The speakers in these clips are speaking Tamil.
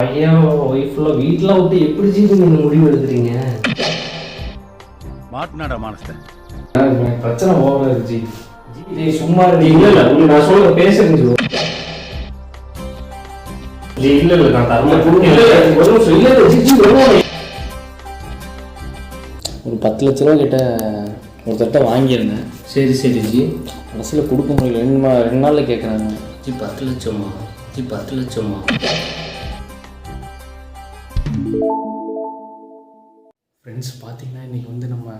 பையன் ஒய்ஃப்லாம் வீட்டில் விட்டு எப்படி ஜி நீங்க முடிவு எடுக்கிறீங்க? மாட்டினாடா மானஸ்தன் எனக்கு பிரச்சனை ஓவர் இருக்கு ஜி சும்மா. இல்ல இல்ல உங்களுக்கு நான் சொல்ல. பேசுறேன் ஜி இல்ல இல்ல நான் தரல இல்ல இல்ல ஒரு பத்து லட்ச ரூபா கிட்ட ஒருத்தர்கிட்ட வாங்கியிருந்தேன். சரி சரி ஜி. கடைசியில் கொடுக்க முடியல. ரெண்டு ரெண்டு நாளில் கேட்குறாங்க ஜி பத்து லட்சமா? ஜி பத்து லட்சமா? ஃப்ரெண்ட்ஸ் பார்த்தீங்கன்னா இன்றைக்கி வந்து நம்ம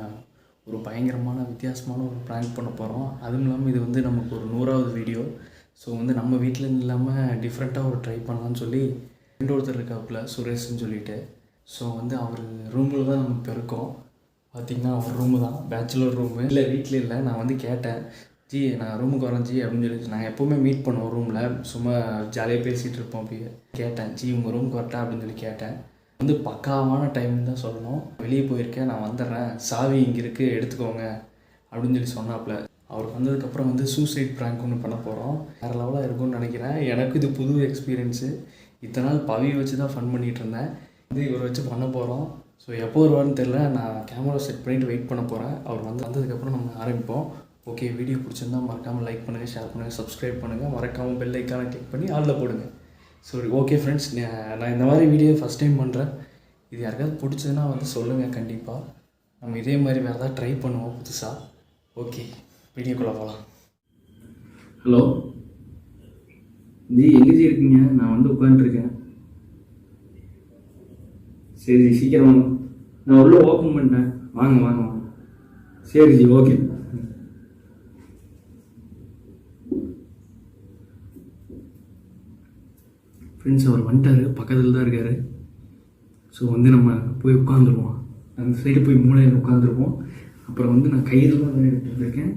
ஒரு பயங்கரமான வித்தியாசமான ஒரு ப்ராங்க் பண்ண போகிறோம் அதுவும் இல்லாமல் இது வந்து நமக்கு ஒரு நூறாவது வீடியோ ஸோ வந்து நம்ம வீட்டில் இல்லாமல் டிஃப்ரெண்ட்டாக ஒரு ட்ரை பண்ணலான்னு சொல்லி ஃப்ரெண்ட் ஒருத்தர் இருக்காப்புல சுரேஷ்னு சொல்லிட்டு. ஸோ வந்து அவர் ரூமில் தான் நம்ம இப்போ இருக்கோம் அவர் ரூமு தான். பேச்சுலர் ரூமு இல்லை வீட்டில் இல்லை. நான் வந்து கேட்டேன் ஜி நான் ரூமுக்கு வரேன் ஜி அப்படின்னு சொல்லி நான் எப்போவுமே மீட் பண்ணுவோம் ரூமில் சும்மா ஜாலியாக பேசிகிட்டு இருப்போம் அப்படியே. கேட்டேன் ஜி உங்கள் ரூமுக்கு வரட்டா அப்படின்னு சொல்லி கேட்டேன். வந்து பக்காவான டைம்னு தான் சொல்லணும். வெளியே போயிருக்கேன் நான் வந்துடுறேன். சாவி இங்கே இருக்குது எடுத்துக்கோங்க. அப்படின்னு சொல்லி சொன்னாப்புல. அவர் வந்ததுக்கப்புறம் வந்து சூசைட் ப்ராங்க் ஒன்று பண்ண போகிறோம் வேறு லெவலாக இருக்கும்னு நினைக்கிறேன். எனக்கு இது புது எக்ஸ்பீரியன்ஸு இத்தனை நாள் பவி வச்சு தான் ஃபன் பண்ணிகிட்டு இருந்தேன். இது இவரை வச்சு பண்ண போகிறோம் ஸோ எப்போ வருவார்னு தெரில நான் கேமரா செட் பண்ணிவிட்டு வெயிட் பண்ண போகிறேன் அவர் வந்து வந்ததுக்கப்புறம் நம்ம ஆரம்பிப்போம். ஓகே வீடியோ பிடிச்சிருந்தா மறக்காமல் லைக் பண்ணுங்கள் ஷேர் பண்ணுங்கள் சப்ஸ்கிரைப் பண்ணுங்கள் மறக்காமல் பெல் ஐக்கானை கிளிக் பண்ணி ஆளில் போடுங்க. சரி ஓகே ஃப்ரெண்ட்ஸ் நான் இந்த மாதிரி வீடியோ ஃபஸ்ட் டைம் பண்ணுறேன் இது யாருக்காவது பிடிச்சதுன்னா வந்து சொல்லுங்கள் கண்டிப்பாக நம்ம இதே மாதிரி வேறு ஏதாவது ட்ரை பண்ணுவோம் புதுசாக ஓகே வீடியோக்குள்ளே போகலாம் ஹலோ ஜி எங்கே ஜி இருக்கீங்க? நான் வந்து உட்காந்துருக்கேன் சரி ஜி சீக்கிரம் வாங்க நான் உள்ளே ஓப்பன் பண்ணிட்டேன். வாங்க வாங்க வாங்க. சரி ஜி ஓகே ஃப்ரெண்ட்ஸ் அவர் வந்துட்டாரு. பக்கத்தில் தான் இருக்காரு. ஸோ வந்து நம்ம போய் உட்காந்துருவோம் அந்த சைடு போய் மூலையில் உட்காந்துருப்போம் அப்புறம் வந்து நான் கயிறுலாம் வேறு எடுத்துகிட்டு வந்திருக்கேன்.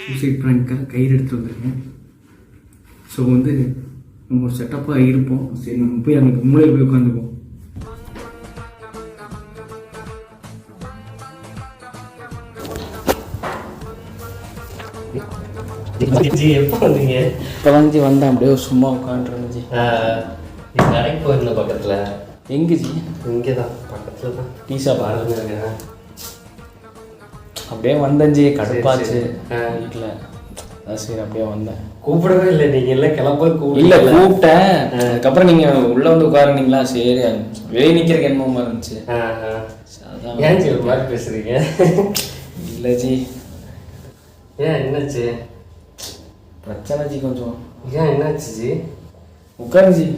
சூசைட் ப்ராங்க்காக கயிறு எடுத்துகிட்டு வந்திருக்கேன். ஸோ வந்து நம்ம ஒரு செட்டப்பாக இருப்போம். சரி நம்ம போய் அங்கே மூலையில் போய் உட்காந்துருப்போம் எப்போ வந்தீங்க? இப்போ தான் ஜி வந்தேன். அப்படியே சும்மா நீ கடைக்கு போயிருந்த பக்கத்தில். எங்கே ஜி இங்கே தான் பக்கத்தில் தான் டீ ஷாப் பாருங்க இருக்கேன் அப்படியே வந்தேன் ஜி கடுப்பாச்சு. வீட்டில் அதான் சரி அப்படியே வந்தேன். கூப்பிடவே இல்லை நீங்க எல்லாம் கிளம்ப இல்ல கூப்பிட்டேன். அதுக்கப்புறம் நீங்க உள்ள வந்து உட்காருனீங்களா? சரி வெளியே நிக்கிறதுக்கு என்னமோ இருந்துச்சு. அதான். ஏன் ஜி ஒரு மாதிரி பேசுறீங்க? இல்ல ஜி. ஏன் என்னாச்சு? பிரச்சனை ஜி கொஞ்சம். ஏன் என்னாச்சு ஜி? உட்காரு ஜி ஜி.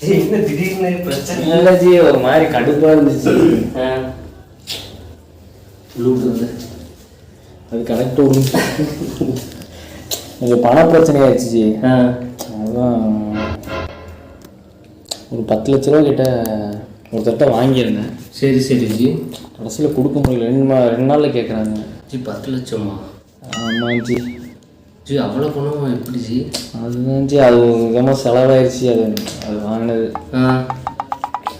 என்ன திடீர்னு பிரச்சனை? இல்ல ஜி ஒரு மாதிரி கடுப்பா இருந்துச்சு. ஆ. ப்ளூடூத் அது கனெக்ட் விடும் எனக்கு பண பிரச்சனை ஆயிடுச்சு ஜி. ஆ. அதான் ஒரு பத்து லட்ச ரூபா கிட்ட ஒருத்தர்கிட்ட வாங்கியிருந்தேன். சரி சரி ஜி. கடைசியில் கொடுக்க முடியல. ரெண்டு மா ரெண்டு நாளில் கேட்குறாங்க ஜி பத்து லட்சமா? ஆமாம் ஜி. ஜி அவ்வளோ பணம் எப்படி ஜி? அதுதான் ஜி அது விதமாக செலவாயிருச்சு அது அது வாங்கினது.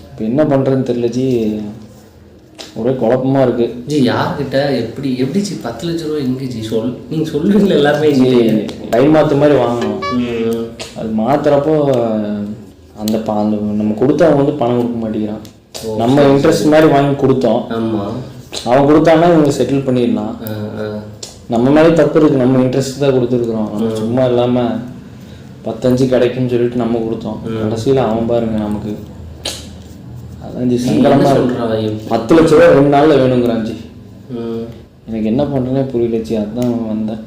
இப்போ என்ன பண்ணுறதுன்னு தெரியல ஜி. ஒரே குழப்பமா இருக்கு. ஜி யார்கிட்ட எப்படி எப்படி ஜி பத்து லட்ச ரூபா எங்க ஜி சொல் நீங்க சொல்லுவீங்களா எல்லாருமே ஜி கை மாற்று மாதிரி வாங்கணும். அது மாத்துறப்போ அந்த ப அந்த நம்ம கொடுத்தவங்க வந்து பணம் கொடுக்க மாட்டேங்கிறான். நம்ம இன்ட்ரெஸ்ட் மாதிரி வாங்கி கொடுத்தோம். ஆமா. அவன் கொடுத்தான்னா இவங்க செட்டில் பண்ணிடலாம். நம்ம மேலே தப்பு இருக்கு நம்ம இன்ட்ரெஸ்ட் தான் கொடுத்துருக்குறோம். நம்ம சும்மா இல்லாமல் பத்தஞ்சு கிடைக்கும்னு சொல்லிட்டு நம்ம கொடுத்தோம். கடைசியில் அவன் பாருங்க நமக்கு அதான் ஜி ஜி, என்ன சங்கடமா இருக்கு. சொல்றா எப்படி? பத்து லட்ச ரூபா ரெண்டு நாளில் வேணுங்கிறான் ஜி ம். எனக்கு என்ன பண்ணுறேனே புரியல ஜி அதான் வந்தேன்.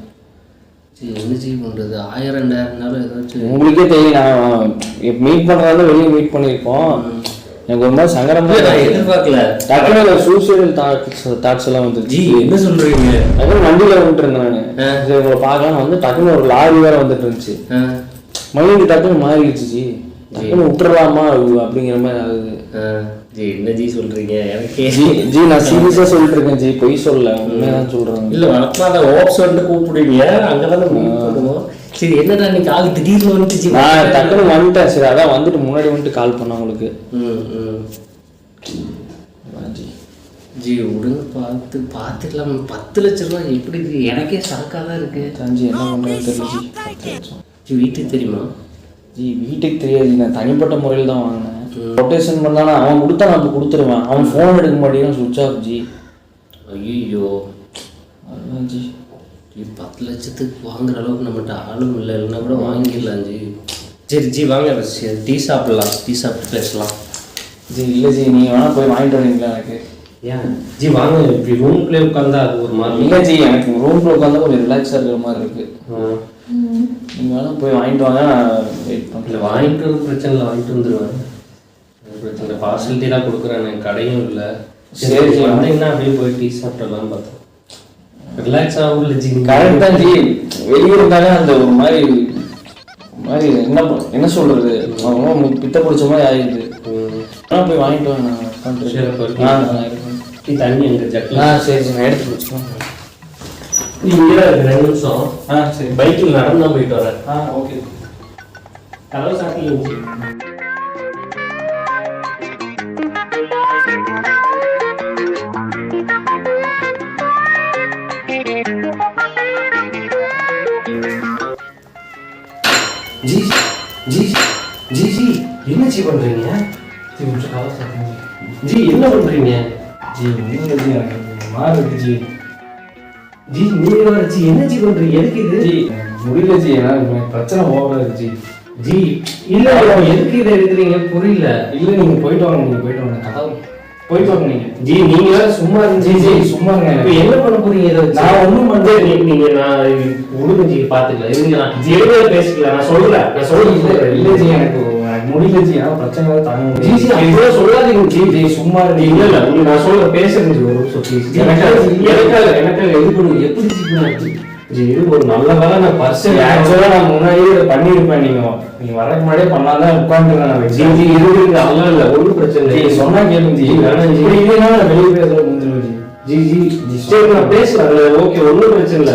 ஜி என்ன ஜி பண்றது? ஆயிரம் ரெண்டாயிரம்னாலும் ஏதாச்சும் உங்களுக்கே தெரியும் நான் மீட் பண்ணுறதா வெளியே மீட் பண்ணியிருக்கோம் எனக்கு ஒரு மாதிரி சங்கடமா நான். எதிர்பார்க்கல. டக்குனு சூசைடல் தாட்ஸ் தாட்ஸ் எல்லாம் வந்துருச்சு. ஜி என்ன சொல்றீங்க? டக்குனு வண்டியில் வந்துட்டு இருந்தேன். நான். சரி உங்களை பார்க்கலாம் வந்து டக்குனு ஒரு லாரி வேற வந்துட்டு இருந்துச்சு. ஆ. மைண்டு டக்குனு மாறிடுச்சு ஜி. டக்குனு விட்டுறலாமா அப்படிங்கிற மாதிரி ஆகுது. ஜி என்ன ஜி சொல்றீங்க? எனக்கே ஜி ஜி நான் சீரியஸாக சொல்லிட்டு இருக்கேன் ஜி. பொய் சொல்லல. உண்மையாக சொல்கிறேன் இல்ல வழக்கமாக ஓப்ஸ் வந்து கூப்பிடுவீங்க அங்கதானே சரி என்னடா இன்னைக்கு ஆள் திடீர்னு வந்துட்டு ஜி நான் டக்குனு வந்துட்டேன். சரி அதான் வந்துட்டு முன்னாடி வந்துட்டு கால் பண்ணேன் உங்களுக்கு. ம் ம். அதான் ஜி ஜி விடுங்க பார்த்து பார்த்துக்கலாம். பத்து லட்ச ரூபாய் எப்படி இருக்கு? எனக்கே ஷாக்காக தான் இருக்கு. ஜி என்ன பண்ணுறேன்னு தெரியல. ஜி பத்து லட்சம். ஜி வீட்டுக்கு தெரியுமா? ஜி வீட்டுக்கு தெரியாது. நான் தனிப்பட்ட முறையில் தான் வாங்கினேன். ரொட்டேஷன் பண்ணானா அவன் கொடுத்தா நான் இப்போ கொடுத்துருவேன். அவன் ஃபோன் எடுக்க மாட்டேங்கிறான். சுவிட்ச் ஆஃப் ஜி. ஐயோ அதுதான் ஜி. பத்து லட்சத்துக்கு வாங்குற அளவுக்கு நம்மகிட்ட ஆளும் இல்லை இல்லைன்னா கூட வாங்கிடலாம் ஜி. சரி ஜி வாங்க டீ சாப்பிடலாம் டீ சாப்பிட்டு பேசலாம். ஜி இல்லை ஜி நீங்கள் வேணால் போய் வாங்கிட்டு வரீங்களா எனக்கு? ஏன்? ஜி வாங்க இப்படி ரூம்குள்ளே உட்காந்தா அது ஒரு மாதிரி இல்லை ஜி எனக்கு ரூமில் உட்காந்தா கொஞ்சம் ரிலாக்ஸாக இருக்கிற மாதிரி இருக்குது நீங்கள் வேணால் போய் வாங்கிட்டு வாங்க நான் வெயிட் பண்ணுறேன் வாங்கிட்டு வரது பிரச்சனை இல்லை வாங்கிட்டு வந்துடுவேன் பிரச்சனை இல்லை ஃபாசிலிட்டி தான் கொடுக்குறேன் எனக்கு கடையும் இல்லை. சரி. வந்தீங்கன்னா அப்படியே போய் டீ சாப்பிடலாம் பார்த்தோம் ரிலாக்ஸ் ஆகும் இல்லை ஜி கரெக்ட் தான் ஜி. வெளியே இருந்தாலே அந்த ஒரு மாதிரி மாதிரி என்ன என்ன சொல்றது? அவங்க பித்த பிடிச்ச மாதிரி ஆயிடுது. வேணா போய் வாங்கிட்டு வாங்க சரி, தண்ணி எங்க ஜட்டில் ஆ சரி நான் எடுத்து வச்சுக்கோங்க இங்கே ரெண்டு நிமிஷம். ஆ சரி. பைக்கில் நடந்து தான் போயிட்டு வரேன். ஆ ஓகே. கதவு சாத்திங்க ஜி பண்றீங்க ஜி கொஞ்சம் கதை ஜி என்ன பண்றீங்க ஜி ஒன்றும் ஜி எனக்கு இருக்கு ஜி ஜி நீங்க வேற ஜி என்ன ஜி பண்றீங்க எதுக்கு இது ஜி முடியல ஜி எனக்கு பிரச்சனை ஓவரா இருக்கு ஜி ஜி இல்ல எதுக்கு இதை எடுக்கிறீங்க புரியல இல்லை நீங்க போயிட்டு வாங்க நீங்க போயிட்டு வாங்க கதவு போயிட்டு வாங்க நீங்க ஜி நீங்க சும்மா ஜி ஜி சும்மா இருங்க இப்ப என்ன பண்ண போறீங்க இதை? நான் ஒண்ணும் பண்ணல. நீங்க நான் உடுங்க ஜி பாத்துக்கலாம் இருங்க நான் ஜி எதுவுமே பேசிக்கலாம் நான் சொல்றேன் நான் சொல்றேன் இல்ல ஜி எனக்கு முடியல ஜி எனக்கு பிரச்சனை தாங்க அப்படியே சொல்லாதீங்க. ஜி ஜி சும்மா இல்ல இல்ல உங்களுக்கு நான் சொல்ற பேசுறேன் ஒரு. எனக்காக எனக்காக இது பண்ணுங்க எப்படி ஜி ஜி இது ஒரு நல்ல வேலை நான் பர்சன் ஆக்சுவலா நான் முன்னாடியே இதை பண்ணியிருப்பேன். நீங்க நீங்க வரக்கு முன்னாடியே பண்ணாதான் உட்காந்துருக்கேன் ஜி ஜி இருக்கு அல்ல இல்ல ஒன்றும் பிரச்சனை ஜி சொன்னா கேளுங்க ஜி வேணாம் ஜி. இப்படி இல்லைன்னா நான் வெளியே பேசுறது முடிஞ்சிடும் ஜி ஜி சரி நான் பேசலாம் ஓகே ஒன்றும் பிரச்சனை இல்லை.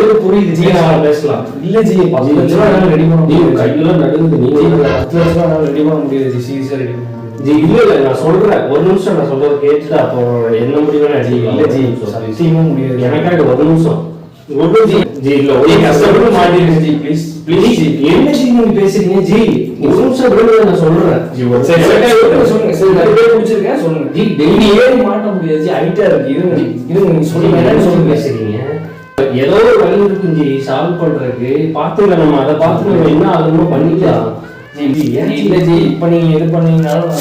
உங்க புரியுது. ஜி நான் பேசலாம். இல்ல ஜி பத்து லட்ச ரூபா என்னால ரெடி பண்ண ஜி முடியாது. கையெல்லாம் நடுங்குது. ஜி, நீங்க பத்து லட்ச ரூபா என்னால ரெடி பண்ண முடியாது. ஜி சீரியஸா ரெடி பண்ண முடியாது. ஜி இல்ல இல்ல நான் சொல்றேன். ஒரு நிமிஷம் நான் சொல்றது கேட்டுட்டு அப்போ என்ன முடிவு ஜி இல்ல ஜி. சத்தியமா முடியாது. எனக்காக ஒரு நிமிஷம். ஒரு ஜி ஜி இல்ல ஒரு கஷ்டப்பட்டு ஜி ப்ளீஸ் ப்ளீஸ் என்ன நீங்க பேசுறீங்க. ஜி ஒரு நிமிஷம் விடுங்க நான் சொல்றேன். சரி, சொல்லுங்க சரி நிறைய பேர் பிடிச்சிருக்கேன் சொல்லுங்க. ஜி டெய்லி ஏறி மாட்ட முடியாது. ஜி ஹைட்டா இருக்கு. இருங்க இருங்க நீங்க சொல்லுங்க. என்னன்னு சொல்லி சொல்லுங்க? பேசுறீங்க? ஏதோ ஒரு வழி இருக்கும் ஜி. சால்வ் பண்றதுக்கு. பாத்துக்கலாம் நம்ம. அதை நம்ம என்ன ஆகுமோ பண்ணிக்கலாம். ஜி இல்ல ஜி? இப்ப நீங்க இது பண்ணீங்கனாலும்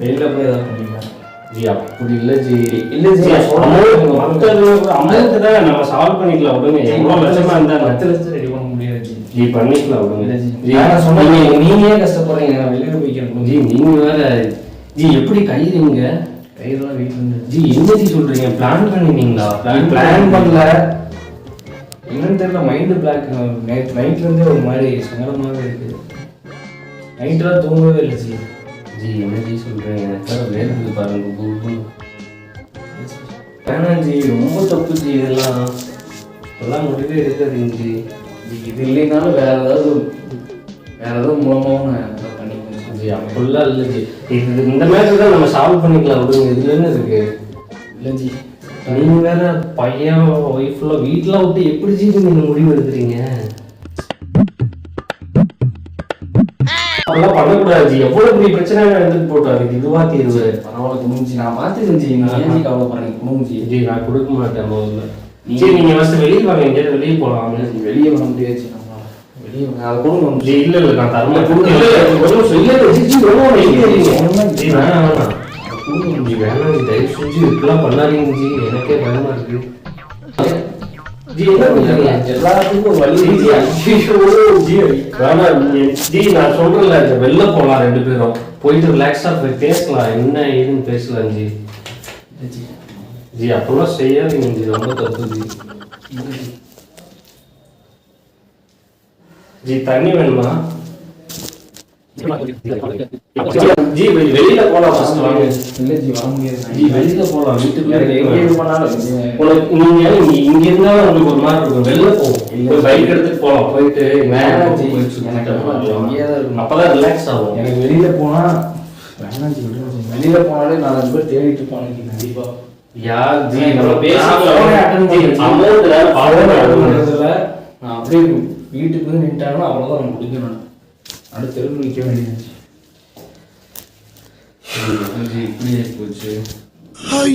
வெளியில போய் ஏதாவது பண்ணிக்கலாம். ஜி அப்படி இல்ல ஜி. இல்ல ஜி. அமௌண்ட் தான் நம்ம சால்வ் பண்ணிக்கலாம். விடுங்க. எவ்வளவு லட்சமா இருந்தா லட்சம் முடியாது ஜி பண்ணிக்கலாம் விடுங்க. ஜி. ஜி நான் சொன்னேன் நீங்க நீங்க ஏன் கஷ்டப்படுறீங்க நான் வெளியில போய்க்கிறேன் ஜி நீங்க வேற ஜி எப்படி கையிறீங்க கயிறுலாம் வீட்டுல இருந்து ஜி என்ன ஜி சொல்றீங்க? பிளான் பண்ணினீங்களா? பிளான் பிளான் பண்ணல. என்னன்னு தெரியல மைண்டு பிளாக் நேற்று நைட்ல இருந்தே ஒரு மாதிரி சங்கடமாவே இருக்கு. நைட்லாம் தூங்கவே இல்லை ஜி. ஜி என்ன ஜி சொல்றீங்க? எனக்கு வேற பாருங்க குபுன்னு. வேணாம் ஜி. ரொம்ப தப்பு ஜி இதெல்லாம். அதெல்லாம் முடிவே இருக்காதுங்க ஜி. இது இல்லைனாலும் வேற ஏதாவது வேற ஏதாவது மூலமாவும் நான் பண்ணிக்கிறேன் ஜி அப்படிலாம் இல்லை ஜி. இது இந்த மேட்டர் தான் நம்ம சால்வ் பண்ணிக்கலாம். விடுங்க இதுல என்ன இருக்கு? இல்லை ஜி. நீங்க வேற பையன் ஒய்ஃப்லாம் வீட்டுல விட்டு எப்படி ஜி நீங்க முடிவு எடுக்கிறீங்க? அதெல்லாம் பண்ணக்கூடாது ஜி. எவ்வளவு பெரிய பிரச்சனை எடுத்துட்டு அதுக்கு இதுவா தீர்வு? பரவாயில்ல குடும்பம் ஜி. நான் நீங்க ஏன் ஜி கவலைப்படுறீங்க? குடும்பம் ஜி. ஜி நான் கொடுக்க மாட்டேன் முதல்ல. சரி நீங்க ஃபர்ஸ்ட் வெளியே வாங்க எங்கேயாவது வெளியே போலாம் வெளியே வர முடியாது வெளியே அதை இல்ல இல்ல நான் தர மாட்டேன் கொடுங்க. இல்ல, இல்ல, ஒரு நிமிஷம். இல்ல, இல்ல, ஜி, ஜி, வேணாம், வேணாம், எங்க இருக்கீங்க? வேணாம், ஜி, வேணாம், வேணாம். கொடுங்க, ஜி, வேணாம், ஜி, தயவு செஞ்சு இப்படிலாம் பண்ணாதீங்க ஜி எனக்கே பயமா இருக்கு ஜி எல்லாத்துக்கும் ஒரு வழி வேணாம், நான் சொல்றேன்ல, வெளில போலாம் ரெண்டு பேரும் போயிட்டு ரிலாக்ஸா போய் பேசலாம் என்ன ஏதுன்னு பேசலாம் ஜி ஜி ஜி அப்பெல்லாம் செய்யாதீங்க ஜி ரொம்ப தப்பு ஜி ஜி தண்ணி வேணுமா ஜி வெளியில போலாம் ஃபர்ஸ்ட் வாங்க இல்ல ஜி வர முடியாது ஜி வெளியில போலாம் வீட்டுக்குள்ள எனக்கு எங்க இது பண்ணாலும் உனக்கு நீங்க இங்க இருந்தா உங்களுக்கு ஒரு மாதிரி இருக்கும் வெளில போ போய் பைக் எடுத்துட்டு போலாம் போயிட்டு வேணாம் ஜி, போய் எனக்கு அப்பதான் ரிலாக்ஸ் ஆகும் எனக்கு வெளியில போனா வேணாம் ஜி ஜி வெளியில போனாலே நாலஞ்சு பேர் தேடிட்டு போனேன் கண்டிப்பா ஜி நம்ம ஜி அப்படியே வீட்டுக்கு வந்து நின்ட்டாங்கன்னா அவ்வளவுதான் நான். முடிக்கணும் அடுத்த தெருவு நிக்க வேண்டியது ஜி போச்சு. ஜி,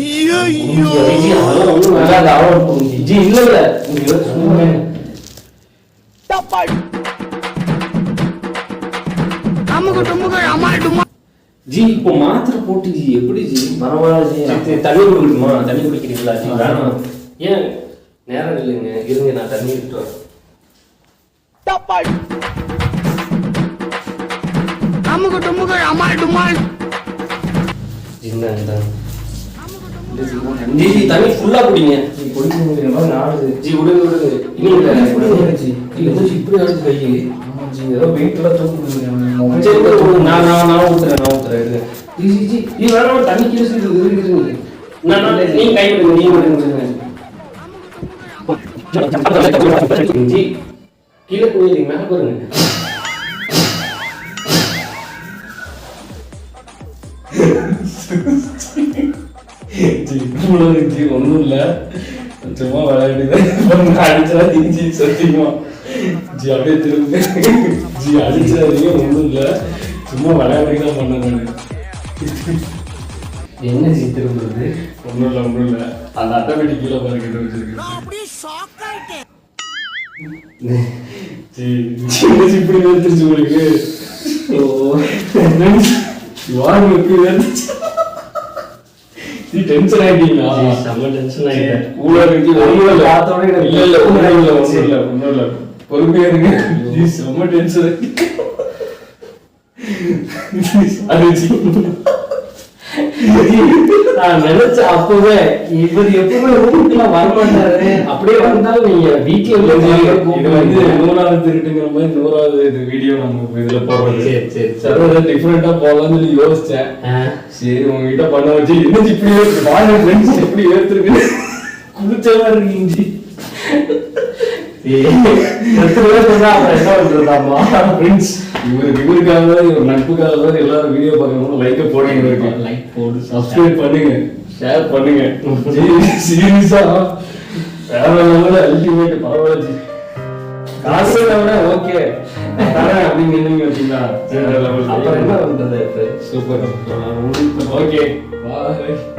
ஒண்ணும் நல்லா வேண்டாம். அது அவன் போகும் ஜி இப்போ மாத்திரை போட்டு ஜி எப்படி ஜி? பரவாயில்ல ஜி. தண்ணி குடிக்கணுமா? தண்ணி குடிக்கிறீங்களா ஜி? வேணாம். ஏன்? நேரம் இல்லைங்க. இருங்க நான் தண்ணி விட்டு வரேன். ஜி, இந்தாங்க, இந்தாங்க. ஜி ஜி தண்ணி ஃபுல்லா குடிங்க. ஜி குடிக்க முடியுற மாதிரி நாடுது ஜி விடுங்க விடுங்க இப்படி ஆடுது கை ஆமா ஜி ஏதோ வெயிட்லாம் தூக்க முடியும் சரி விடுங்க, நான் நான் நான் ஊத்துறேன் நான் ஊத்துறேன் ஜி ஜி ஜி நீ வேணாம் தண்ணி கீழே இருக்குது இருக்குது நான் நான் நீங்க கை விடுங்க நீங்க விடுங்க விடுங்க ஜி கீழே போயிருங்க மேல பாருங்க ஜி இவ்வளவு ஜி ஒன்றும் இல்லை. சும்மா விளையாடுதான். அடிச்சாதீங்க ஜி சத்தியமா. ஜி அப்படியே திரும்ப ஜி அடிச்சாதீங்க ஒன்றும் இல்லை. சும்மா விளையாடுறதுக்கு தான் பண்ணேன் என்ன ஜி திரும்புறது? ஒன்றும் இல்லை ஒன்றும் இல்லை. அந்த அட்டைப்பெட்டி கீழே பாருங்க கிட்ட வச்சிருக்கேன் ஜி இப்படி வேர்த்துருச்சு உங்களுக்கு. வாங்க இப்படி வேர்த்துச்சு ஜி டென்ஷன் ஆயிட்டீங்களா? செம்ம டென்ஷன் ஆயிட்டேன். கூட இருக்கு ஒண்ணும் இல்ல பார்த்தோட எனக்கு இல்ல இல்ல ஒண்ணும் இல்ல. பொறுமையா இருங்க ஜி செம்ம டென்ஷன் நினைச்சேன் அப்பவே இவர் எப்பவுமே ரூமுக்குலாம் வரமாட்டாரு அப்படியே வந்தாலும் நீங்க வீட்டுல இது வந்து நூறாவது திருட்டுங்கிற மாதிரி நூறாவது இது வீடியோ நம்ம இதுல போடுறது. சரி, சரி. சரி. டிஃபரெண்டா போகலாம்னு சொல்லி யோசிச்சேன். சரி உங்ககிட்ட பண்ண வச்சு என்ன இப்படி வாங்க ஃப்ரெண்ட்ஸ் எப்படி ஏத்துருக்கு குளிச்சவா இருக்கீங்க இவருக்காக இவர் நட்புக்காக தான் எல்லாரும் வீடியோ பார்க்கணும் லைக்கை போடுங்க Like போடு, சப்ஸ்கிரைப் பண்ணுங்க. ஷேர் பண்ணுங்க. சீரியஸா வேற லெவலில் அல்டிமேட் பரவாயில்ல காசு விட ஓகே தரேன் அப்படின்னு நினைங்க வச்சுங்களா வேற லெவல் அப்புறம் என்ன பண்றது? Super okay bye